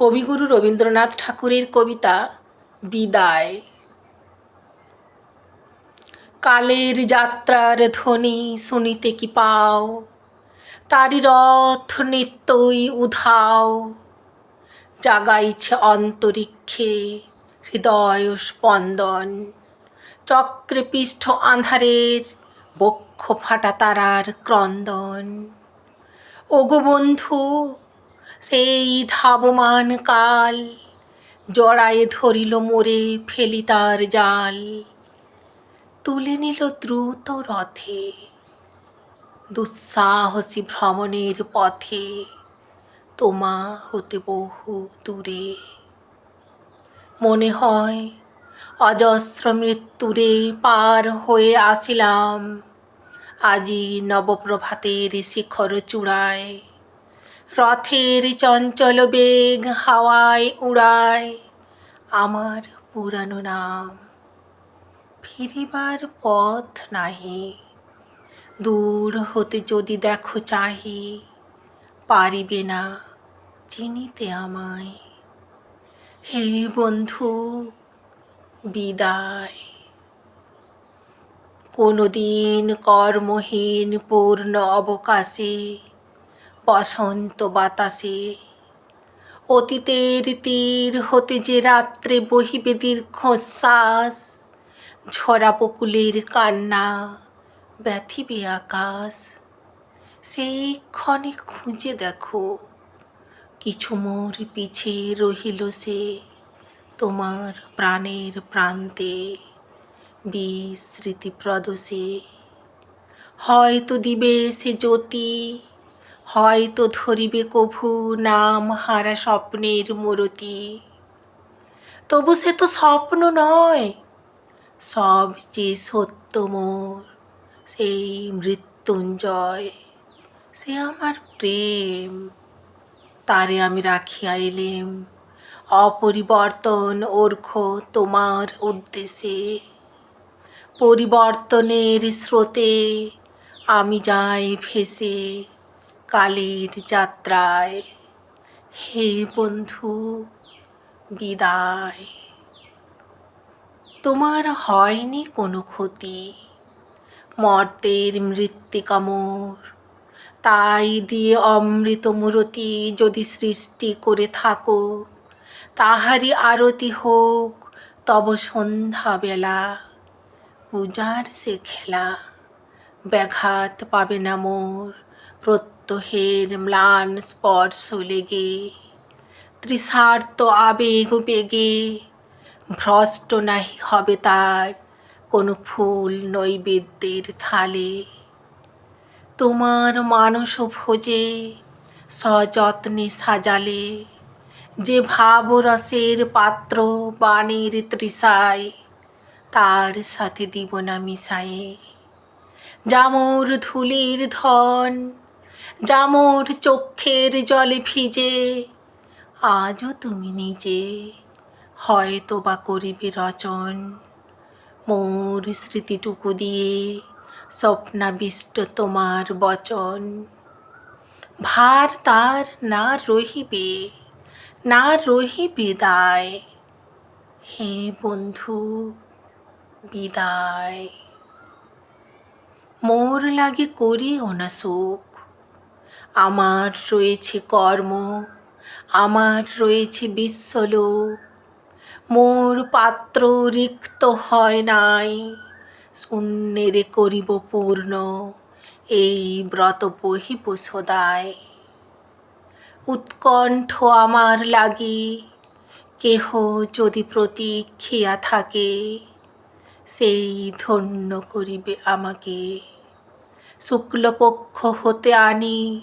কবিগুরু রবীন্দ্রনাথ ঠাকুরের কবিতা বিদায়। কালের যাত্রার ধ্বনি শুনিতে কি পাও? তারি রথ নিত্যই উধাও। জাগাইছে অন্তরিক্ষে হৃদয় স্পন্দন। চক্রে পৃষ্ঠ আঁধারের বক্ষ ফাটা তারার ক্রন্দন। ওগো বন্ধু সেই ধাবমান কাল জড়ায়ে ধরিল মোরে ফেলি তার জাল। তুলে নিল দ্রুত রথে দুঃসাহসী ভ্রমণের পথে তোমা হতে বহু দূরে। মনে হয় অজস্র মৃত্যুরে পার হয়ে আসিলাম আজি নবপ্রভাতের শিখর চূড়ায়। রথের চঞ্চল বেগ হাওয়ায় উড়ায় আমার পুরানো নাম। ফিরিবার পথ নাহি। দূর হতে যদি দেখো চাহি, পারিবে না চিনিতে আমায়। হে বন্ধু, বিদায়। কোনোদিন কর্মহীন পূর্ণ অবকাশে বসন্ত বাতাসে। অতীতের তীর হতে যে রাত্রে বহিবে দীর্ঘশ্বাস ঝরা বকুলের কান্না ব্যথিবে আকাশ। সেই ক্ষণে খুঁজে দেখো, কিছু মোর পিছে রহিল সে তোমার প্রাণের প্রান্তে বিস্মৃতি প্রদোষে হয়তো দিবে সে জ্যোতি হয়তো ধরিবে কভু নাম হারা স্বপ্নের মূরতি। তবু সে তো স্বপ্ন নয়, সব যে সত্য মোর, সেই মৃত্যুঞ্জয়, সে আমার প্রেম। তারে আমি রাখিয়া এলেম অপরিবর্তন ওর্খ তোমার উদ্দেশ্যে। পরিবর্তনের স্রোতে আমি যাই ভেসে কালের যাত্রায়। হে বন্ধু, বিদায়। তোমার হয়নি কোনো ক্ষতি। মর্তের মৃত্তিকা মোর তাই দিয়ে অমৃত মূরতি যদি সৃষ্টি করে থাকো, তাহারই আরতি হোক, তব সন্ধ্যাবেলা। পূজার সে খেলা, ব্যাঘাত পাবে না মোর। প্রত্যহের ম্লান স্পর্শ লেগে তৃষার্ত আবেগ বেগে, ভ্রষ্ট নাহি হবে তার কোনো ফুল নৈবেদ্যের থালে। তোমার মানস ভোজে সযত্নে সাজালে, যে ভাবরসের পাত্র বাণীর তৃষায়, তার সাথে দিব না মিশায়ে। জামর ধুলির ধন জামর চক্ষের জলে ভিজে, আজও তুমি নিজে হয়তো বা করিবে রচন। মোর স্মৃতিটুকু দিয়ে স্বপ্নাবিষ্ট তোমার বচন। ভার তার না রহিবে না রহিবে দায়। হে বন্ধু, বিদায়। মোর লাগে করিও না আমার রয়েছে কর্ম, আমার রয়েছে বিশ্বলোক। মোর পাত্র রিক্ত হয় নাই, শূন্যেরে করিব পূর্ণ, এই ব্রত বহিব সদায় উৎকণ্ঠ আমার লাগি, কেহ যদি প্রতীক্ষিয়া থাকে, সেই ধন্য করিবে আমাকে। শুক্লপক্ষ হতে আনি,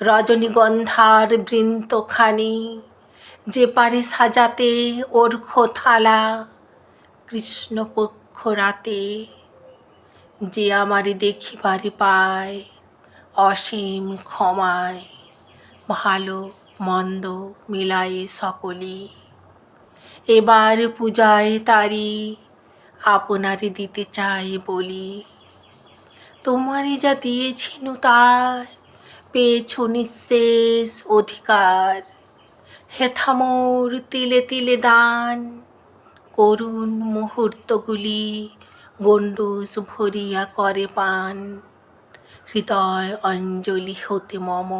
রজনীগন্ধার বৃন্তখানি, যে পারে সাজাতে অর্ঘ থালা, কৃষ্ণপক্ষ রাতে যে আমারে দেখিবারে পায় অসীম ক্ষমায়, ভালো মন্দ মিলায়ে সকলে। এবার পূজায় তারি আপনারে দিতে চাই বলি। তোমারই যা দিয়েছিনু তার, পেয়েছ নিঃশেষ অধিকার। হে থামোর তিলে তিলে দান, করুণ মুহূর্তগুলি গণ্ডূষ ভরিয়া করে পান। হৃদয় অঞ্জলি হতে মম।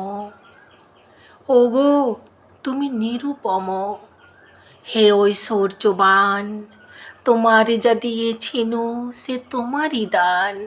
ওগো, তুমি নিরুপম। হে ঐশ্বর্যবান, তোমার যা দিয়েছিনু সে তোমারই দান।